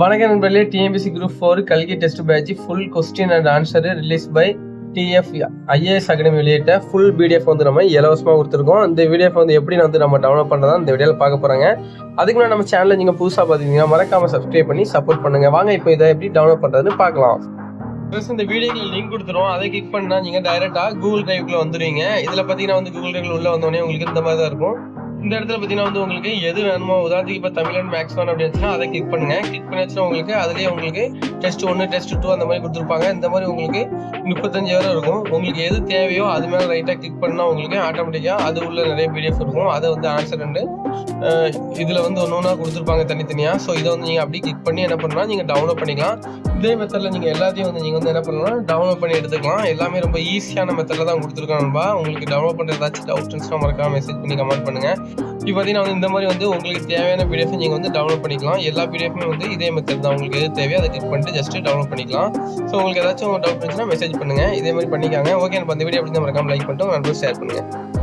வணக்கம் நண்பர்களே TNPSC group four கல்கி test batch full question and answer release by TF IAS academy வெளியிட்ட full PDF வந்து நம்ம இலவசமாக கொடுத்துருக்கோம். இந்த பிடிஎஃப் வந்து எப்படி வந்து நம்ம டவுன்லோட் பண்ணுறதா இந்த வீடியோவில் பார்க்க போகிறாங்க அதுக்கு முன்னாடி நம்ம சேனலில் நீங்கள் புதுசாக பார்த்தீங்கன்னா மறக்காம சப்ஸ்கிரைப் பண்ணி சப்போர்ட் பண்ணுங்க. வாங்க இப்போ இதை எப்படி டவுன்லோட் பண்ணுறதுன்னு பார்க்கலாம். ப்ளஸ் இந்த வீடியோக்கு லிங்க் கொடுத்துரும் அதை கிளிக் பண்ணால் நீங்கள் டைரெக்டாக கூகுள் டிரைவ்க்குள்ள வந்துடுவீங்க இதில் பார்த்தீங்கன்னா வந்து கூகுள் டிரைவ்ல உள்ள வந்தோடனே உங்களுக்கு இந்த மாதிரி தான் இருக்கும். இந்த இடத்துல பார்த்தீங்கன்னா வந்து உங்களுக்கு எது வேணுமோ உதாரணத்துக்கு இப்போ தமிழ் மேக்ஸ் வேணும் அப்படின்னு அதை கிளிக் பண்ணுங்க. கிளிக் பண்ணிச்சுன்னா உங்களுக்கு அதுலேயே உங்களுக்கு டெஸ்ட் ஒன்று டெஸ்ட் டூ அந்த மாதிரி கொடுத்துருப்பாங்க. இந்த மாதிரி உங்களுக்கு முப்பத்தஞ்சு வரை இருக்கும். உங்களுக்கு எது தேவையோ அது மேலே ரைட்டாக கிளிக் பண்ணால் உங்களுக்கு ஆட்டோமேட்டிக்காக அது உள்ள நிறைய பிடிஎஃப் இருக்கும். அதை வந்து ஆன்சர் ரெண்டு இதில் வந்து ஒன்று ஒன்றா கொடுத்துருப்பாங்க தனித்தனியாக ஸோ இதை வந்து நீங்கள் அப்படி கிளிக் பண்ணி என்ன பண்ணலாம் நீங்கள் டவுன்லோட் பண்ணிக்கலாம். இதே மெத்தடில் நீங்கள் எல்லாத்தையும் வந்து நீங்கள் வந்து என்ன பண்ணலாம் டவுன்லோட் பண்ணி எடுத்துக்கலாம். எல்லாமே ரொம்ப ஈஸியான மெத்தடில் தான் கொடுத்துருக்காங்கப்பா உங்களுக்கு டவுன்லோட் பண்ணுற ஏதாச்சும் டவுட் மறக்காம மெசேஜ் பண்ணி கமெண்ட் பண்ணுங்கள் இப்போ பார்த்தீங்கன்னா வந்து இந்த மாதிரி வந்து உங்களுக்கு தேவையான பிடிஎஃப் நீங்கள் வந்து டவுன்லோட் பண்ணிக்கலாம். எல்லா பிடிஎஃப்மே வந்து இதே மெத்தட் தான். உங்களுக்கு எது தேவையோ அதை கிளிக் பண்ணிட்டு ஜஸ்ட் டவுன்லோட் பண்ணிக்கலாம். ஸோ உங்களுக்கு ஏதாச்சும் டவுட் இருந்துச்சுன்னா மெசேஜ் பண்ணுங்கள் இதே மாதிரி பண்ணிக்காங்க. ஓகே நம்ம அந்த வீடியோ எப்படி மறக்காமல் லைக் பண்ணிட்டு உங்க ஷேர் பண்ணுங்கள்